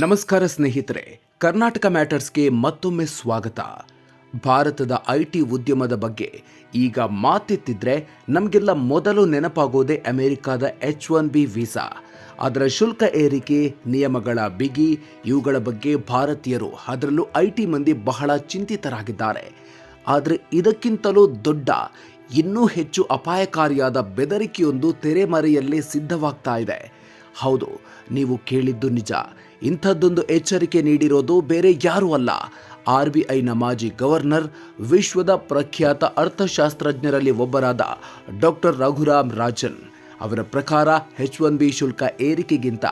ನಮಸ್ಕಾರ ಸ್ನೇಹಿತರೆ, ಕರ್ನಾಟಕ ಮ್ಯಾಟರ್ಸ್ಗೆ ಮತ್ತೊಮ್ಮೆ ಸ್ವಾಗತ. ಭಾರತದ ಐ ಟಿ ಉದ್ಯಮದ ಬಗ್ಗೆ ಈಗ ಮಾತೆತ್ತಿದ್ರೆ ನಮಗೆಲ್ಲ ಮೊದಲು ನೆನಪಾಗೋದೇ ಅಮೆರಿಕಾದ ಎಚ್ ಒನ್ ಬಿ ವೀಸಾ. ಅದರ ಶುಲ್ಕ ಏರಿಕೆ, ನಿಯಮಗಳ ಬಿಗಿ, ಇವುಗಳ ಬಗ್ಗೆ ಭಾರತೀಯರು ಅದರಲ್ಲೂ ಐ ಮಂದಿ ಬಹಳ ಚಿಂತಿತರಾಗಿದ್ದಾರೆ. ಆದರೆ ಇದಕ್ಕಿಂತಲೂ ದೊಡ್ಡ, ಇನ್ನೂ ಹೆಚ್ಚು ಅಪಾಯಕಾರಿಯಾದ ಬೆದರಿಕೆಯೊಂದು ತೆರೆಮರೆಯಲ್ಲೇ ಸಿದ್ಧವಾಗ್ತಾ ಇದೆ. ಹೌದು, ನೀವು ಕೇಳಿದ್ದು ನಿಜ. ಇಂಥದ್ದೊಂದು ಎಚ್ಚರಿಕೆ ನೀಡಿರೋದು ಬೇರೆ ಯಾರೂ ಅಲ್ಲ. ಆರ್ ಬಿ ಐನ ಮಾಜಿ ಗವರ್ನರ್, ವಿಶ್ವದ ಪ್ರಖ್ಯಾತ ಅರ್ಥಶಾಸ್ತ್ರಜ್ಞರಲ್ಲಿ ಒಬ್ಬರಾದ ಡಾಕ್ಟರ್ ರಘುರಾಮ್ ರಾಜನ್. ಅವರ ಪ್ರಕಾರ ಹೆಚ್ ಒನ್ ಬಿ ಶುಲ್ಕ ಏರಿಕೆಗಿಂತ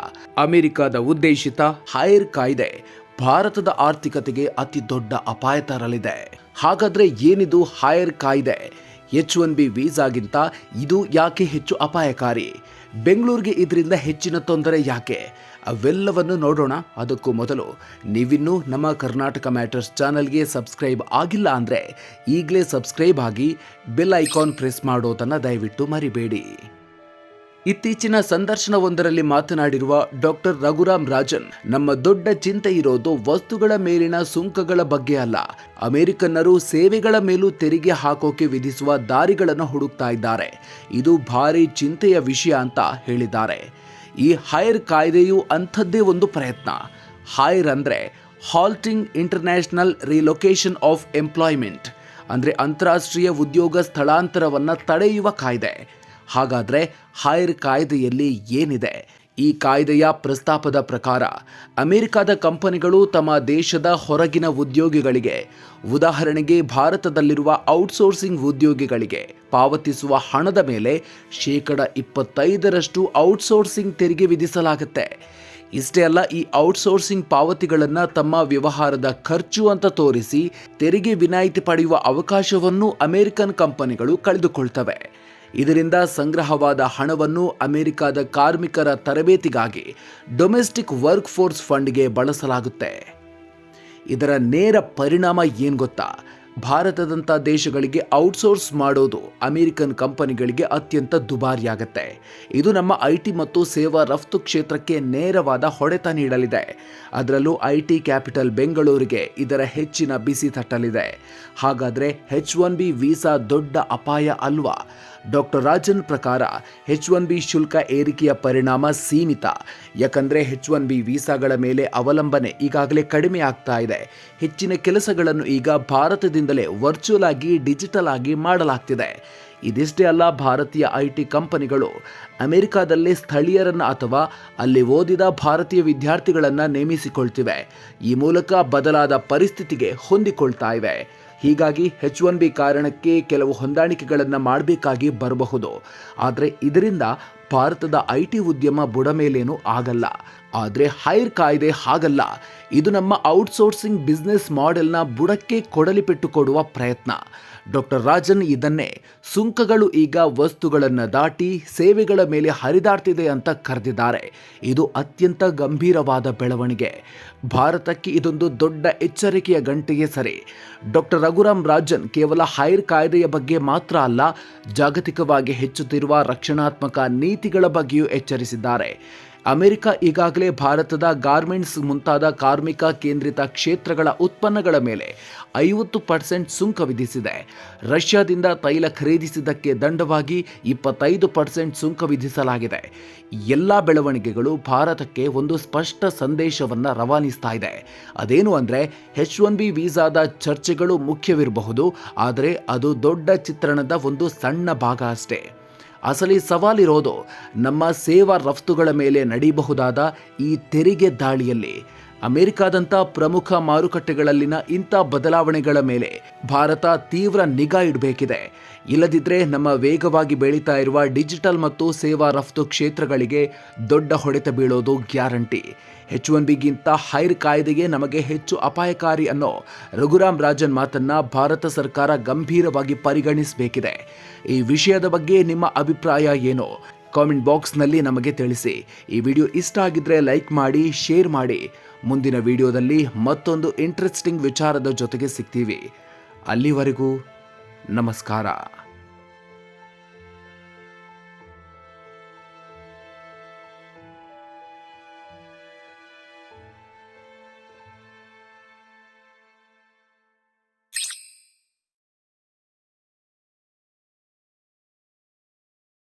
ಅಮೆರಿಕದ ಉದ್ದೇಶಿತ ಹೈರ್ ಕಾಯ್ದೆ ಭಾರತದ ಆರ್ಥಿಕತೆಗೆ ಅತಿ ದೊಡ್ಡ ಅಪಾಯ ತರಲಿದೆ ಹಾಗಾದ್ರೆ ಏನಿದು ಹೈರ್ ಕಾಯ್ದೆ? ಎಚ್ ಒನ್ ಬಿ ವೀಸಾಗಿಂತ ಇದು ಯಾಕೆ ಹೆಚ್ಚು ಅಪಾಯಕಾರಿ? ಬೆಂಗಳೂರಿಗೆ ಇದರಿಂದ ಹೆಚ್ಚಿನ ತೊಂದರೆ ಯಾಕೆ? ಅವೆಲ್ಲವನ್ನು ನೋಡೋಣ ಅದಕ್ಕೂ ಮೊದಲು. ನೀವಿನ್ನೂ ನಮ್ಮ ಕರ್ನಾಟಕ ಮ್ಯಾಟರ್ಸ್ ಚಾನಲ್ಗೆ ಸಬ್ಸ್ಕ್ರೈಬ್ ಆಗಿಲ್ಲ ಅಂದರೆ ಈಗಲೇ ಸಬ್ಸ್ಕ್ರೈಬ್ ಆಗಿ ಬೆಲ್ ಐಕಾನ್ ಪ್ರೆಸ್ ಮಾಡೋದನ್ನು ದಯವಿಟ್ಟು ಮರಿಬೇಡಿ. ಇತ್ತೀಚಿನ ಸಂದರ್ಶನವೊಂದರಲ್ಲಿ ಮಾತನಾಡಿರುವ ಡಾಕ್ಟರ್ ರಘುರಾಮ್ ರಾಜನ್, ನಮ್ಮ ದೊಡ್ಡ ಚಿಂತೆ ಇರೋದು ವಸ್ತುಗಳ ಮೇಲಿನ ಸುಂಕಗಳ ಬಗ್ಗೆ ಅಲ್ಲ. ಅಮೆರಿಕನ್ನರು ಸೇವೆಗಳ ಮೇಲೂ ತೆರಿಗೆ ಹಾಕೋಕೆ ವಿಧಿಸುವ ದಾರಿಗಳನ್ನು ಹುಡುಕ್ತಾ ಇದ್ದಾರೆ. ಇದು ಭಾರಿ ಚಿಂತೆಯ ವಿಷಯ ಅಂತ ಹೇಳಿದ್ದಾರೆ. ಈ ಹೈರ್ ಕಾಯ್ದೆಯು ಅಂಥದ್ದೇ ಒಂದು ಪ್ರಯತ್ನ. ಹೈರ್ ಅಂದರೆ halting international relocation of employment, ಅಂದರೆ ಅಂತಾರಾಷ್ಟ್ರೀಯ ಉದ್ಯೋಗ ಸ್ಥಳಾಂತರವನ್ನು ತಡೆಯುವ ಕಾಯ್ದೆ. ಹಾಗಾದರೆ ಹೈರ್ ಕಾಯ್ದೆಯಲ್ಲಿ ಏನಿದೆ? ಈ ಕಾಯ್ದೆಯ ಪ್ರಸ್ತಾಪದ ಪ್ರಕಾರ, ಅಮೆರಿಕದ ಕಂಪನಿಗಳು ತಮ್ಮ ದೇಶದ ಹೊರಗಿನ ಉದ್ಯೋಗಿಗಳಿಗೆ, ಉದಾಹರಣೆಗೆ ಭಾರತದಲ್ಲಿರುವ ಔಟ್ಸೋರ್ಸಿಂಗ್ ಉದ್ಯೋಗಿಗಳಿಗೆ ಪಾವತಿಸುವ ಹಣದ ಮೇಲೆ ಶೇಕಡ ಇಪ್ಪತ್ತೈದರಷ್ಟು ಔಟ್ಸೋರ್ಸಿಂಗ್ ತೆರಿಗೆ ವಿಧಿಸಲಾಗುತ್ತೆ. ಇಷ್ಟೇ ಅಲ್ಲ, ಈ ಔಟ್ಸೋರ್ಸಿಂಗ್ ಪಾವತಿಗಳನ್ನು ತಮ್ಮ ವ್ಯವಹಾರದ ಖರ್ಚು ಅಂತ ತೋರಿಸಿ ತೆರಿಗೆ ವಿನಾಯಿತಿ ಪಡೆಯುವ ಅವಕಾಶವನ್ನು ಅಮೆರಿಕನ್ ಕಂಪನಿಗಳು ಕಳೆದುಕೊಳ್ತವೆ. ಇದರಿಂದ ಸಂಗ್ರಹವಾದ ಹಣವನ್ನು ಅಮೆರಿಕದ ಕಾರ್ಮಿಕರ ತರಬೇತಿಗಾಗಿ ಡೊಮೆಸ್ಟಿಕ್ ವರ್ಕ್ ಫೋರ್ಸ್ ಫಂಡ್ಗೆ ಬಳಸಲಾಗುತ್ತೆ. ಇದರ ನೇರ ಪರಿಣಾಮ ಏನು ಗೊತ್ತಾ? ಭಾರತದಂಥ ದೇಶಗಳಿಗೆ ಔಟ್ಸೋರ್ಸ್ ಮಾಡೋದು ಅಮೆರಿಕನ್ ಕಂಪನಿಗಳಿಗೆ ಅತ್ಯಂತ ದುಬಾರಿಯಾಗತ್ತೆ. ಇದು ನಮ್ಮ ಐ ಟಿ ಮತ್ತು ಸೇವಾ ರಫ್ತು ಕ್ಷೇತ್ರಕ್ಕೆ ನೇರವಾದ ಹೊಡೆತ ನೀಡಲಿದೆ. ಅದರಲ್ಲೂ ಐ ಟಿ ಕ್ಯಾಪಿಟಲ್ ಬೆಂಗಳೂರಿಗೆ ಇದರ ಹೆಚ್ಚಿನ ಬಿಸಿ ತಟ್ಟಲಿದೆ. ಹಾಗಾದರೆ ಹೆಚ್ ಒನ್ ಬಿ ವೀಸಾ ದೊಡ್ಡ ಅಪಾಯ ಅಲ್ವಾ? ಡಾಕ್ಟರ್ ರಾಜನ್ ಪ್ರಕಾರ ಹೆಚ್ ಒನ್ ಬಿ ಶುಲ್ಕ ಏರಿಕೆಯ ಪರಿಣಾಮ ಸೀಮಿತ. ಯಾಕಂದರೆ ಹೆಚ್ ಒನ್ ಬಿ ವೀಸಾಗಳ ಮೇಲೆ ಅವಲಂಬನೆ ಈಗಾಗಲೇ ಕಡಿಮೆ ಆಗ್ತಾ ಇದೆ. ಹೆಚ್ಚಿನ ಕೆಲಸಗಳನ್ನು ಈಗ ಭಾರತದಿಂದಲೇ ವರ್ಚುವಲ್ ಆಗಿ ಡಿಜಿಟಲ್ ಆಗಿ ಮಾಡಲಾಗ್ತಿದೆ. ಇದಿಷ್ಟೇ ಅಲ್ಲ, ಭಾರತೀಯ ಐ ಟಿ ಕಂಪನಿಗಳು ಅಮೆರಿಕಾದಲ್ಲೇ ಸ್ಥಳೀಯರನ್ನು ಅಥವಾ ಅಲ್ಲಿ ಓದಿದ ಭಾರತೀಯ ವಿದ್ಯಾರ್ಥಿಗಳನ್ನು ನೇಮಿಸಿಕೊಳ್ತಿವೆ. ಈ ಮೂಲಕ ಬದಲಾದ ಪರಿಸ್ಥಿತಿಗೆ ಹೊಂದಿಕೊಳ್ತಾ ಇವೆ. ಹೀಗಾಗಿ ಹೆಚ್ ಒನ್ ಬಿ ಕಾರಣಕ್ಕೆ ಕೆಲವು ಹೊಂದಾಣಿಕೆಗಳನ್ನು ಮಾಡಬೇಕಾಗಿ ಬರಬಹುದು. ಆದರೆ ಇದರಿಂದ ಭಾರತದ ಐ ಟಿ ಉದ್ಯಮ ಬುಡಮೇಲೇನೂ ಆಗಲ್ಲ. ಆದರೆ ಹೈರ್ ಕಾಯ್ದೆ ಹಾಗಲ್ಲ. ಇದು ನಮ್ಮ ಔಟ್ಸೋರ್ಸಿಂಗ್ ಬಿಸ್ನೆಸ್ ಮಾಡೆಲ್ನ ಬುಡಕ್ಕೆ ಕೊಡಲಿಪೆಟ್ಟು ಕೊಡುವ ಪ್ರಯತ್ನ. ಡಾಕ್ಟರ್ ರಾಜನ್ ಇದನ್ನೇ, ಸುಂಕಗಳು ಈಗ ವಸ್ತುಗಳನ್ನು ದಾಟಿ ಸೇವೆಗಳ ಮೇಲೆ ಹರಿದಾಡ್ತಿದೆ ಅಂತ ಕರೆದಿದ್ದಾರೆ. ಇದು ಅತ್ಯಂತ ಗಂಭೀರವಾದ ಬೆಳವಣಿಗೆ. ಭಾರತಕ್ಕೆ ಇದೊಂದು ದೊಡ್ಡ ಎಚ್ಚರಿಕೆಯ ಗಂಟೆಗೆ ಸರಿ. ಡಾಕ್ಟರ್ ರಘುರಾಮ್ ರಾಜನ್ ಕೇವಲ ಹೈರ್ ಕಾಯ್ದೆಯ ಬಗ್ಗೆ ಮಾತ್ರ ಅಲ್ಲ, ಜಾಗತಿಕವಾಗಿ ಹೆಚ್ಚುತ್ತಿರುವ ರಕ್ಷಣಾತ್ಮಕ ನೀತಿಗಳ ಬಗ್ಗೆಯೂ ಎಚ್ಚರಿಸಿದ್ದಾರೆ. ಅಮೆರಿಕ ಈಗಾಗಲೇ ಭಾರತದ ಗಾರ್ಮೆಂಟ್ಸ್ ಮುಂತಾದ ಕಾರ್ಮಿಕ ಕೇಂದ್ರಿತ ಕ್ಷೇತ್ರಗಳ ಉತ್ಪನ್ನಗಳ ಮೇಲೆ ಐವತ್ತು ಪರ್ಸೆಂಟ್ ಸುಂಕ ವಿಧಿಸಿದೆ. ರಷ್ಯಾದಿಂದ ತೈಲ ಖರೀದಿಸಿದ್ದಕ್ಕೆ ದಂಡವಾಗಿ ಇಪ್ಪತ್ತೈದು ಪರ್ಸೆಂಟ್ ಸುಂಕ ವಿಧಿಸಲಾಗಿದೆ. ಎಲ್ಲ ಬೆಳವಣಿಗೆಗಳು ಭಾರತಕ್ಕೆ ಒಂದು ಸ್ಪಷ್ಟ ಸಂದೇಶವನ್ನು ರವಾನಿಸ್ತಾ ಇದೆ. ಅದೇನು ಅಂದರೆ ಹೆಚ್ ಒನ್ ಬಿ ವೀಸಾದ ಚರ್ಚೆಗಳು ಮುಖ್ಯವಿರಬಹುದು, ಆದರೆ ಅದು ದೊಡ್ಡ ಚಿತ್ರಣದ ಒಂದು ಸಣ್ಣ ಭಾಗ ಅಷ್ಟೇ. ಅಸಲಿ ಸವಾಲಿರೋದು ನಮ್ಮ ಸೇವಾ ರಫ್ತುಗಳ ಮೇಲೆ ನಡೀಬಹುದಾದ ಈ ತೆರಿಗೆ ದಾಳಿಯಲ್ಲಿ ಅಮೆರಿಕಾದಂಥ ಪ್ರಮುಖ ಮಾರುಕಟ್ಟೆಗಳಲ್ಲಿನ ಇಂಥ ಬದಲಾವಣೆಗಳ ಮೇಲೆ ಭಾರತ ತೀವ್ರ ನಿಗಾ ಇಡಬೇಕಿದೆ. ಇಲ್ಲದಿದ್ದರೆ ನಮ್ಮ ವೇಗವಾಗಿ ಬೆಳೀತಾ ಇರುವ ಡಿಜಿಟಲ್ ಮತ್ತು ಸೇವಾ ರಫ್ತು ಕ್ಷೇತ್ರಗಳಿಗೆ ದೊಡ್ಡ ಹೊಡೆತ ಬೀಳೋದು ಗ್ಯಾರಂಟಿ. ಹೆಚ್ ಒನ್ ಬಿಗಿಂತ ಹೈರ್ ಕಾಯ್ದೆಯೇ ನಮಗೆ ಹೆಚ್ಚು ಅಪಾಯಕಾರಿ ಅನ್ನೋ ರಘುರಾಮ್ ರಾಜನ್ ಮಾತನ್ನ ಭಾರತ ಸರ್ಕಾರ ಗಂಭೀರವಾಗಿ ಪರಿಗಣಿಸಬೇಕಿದೆ. ಈ ವಿಷಯದ ಬಗ್ಗೆ ನಿಮ್ಮ ಅಭಿಪ್ರಾಯ ಏನು? ಕಾಮೆಂಟ್ ಬಾಕ್ಸ್ನಲ್ಲಿ ನಮಗೆ ತಿಳಿಸಿ. ಈ ವಿಡಿಯೋ ಇಷ್ಟ ಆಗಿದ್ರೆ ಲೈಕ್ ಮಾಡಿ ಶೇರ್ ಮಾಡಿ. ಮುಂದಿನ ವಿಡಿಯೋದಲ್ಲಿ ಮತ್ತೊಂದು ಇಂಟ್ರೆಸ್ಟಿಂಗ್ ವಿಚಾರದ ಜೊತೆಗೆ ಸಿಗ್ತೀವಿ. ಅಲ್ಲಿವರೆಗೂ ನಮಸ್ಕಾರ.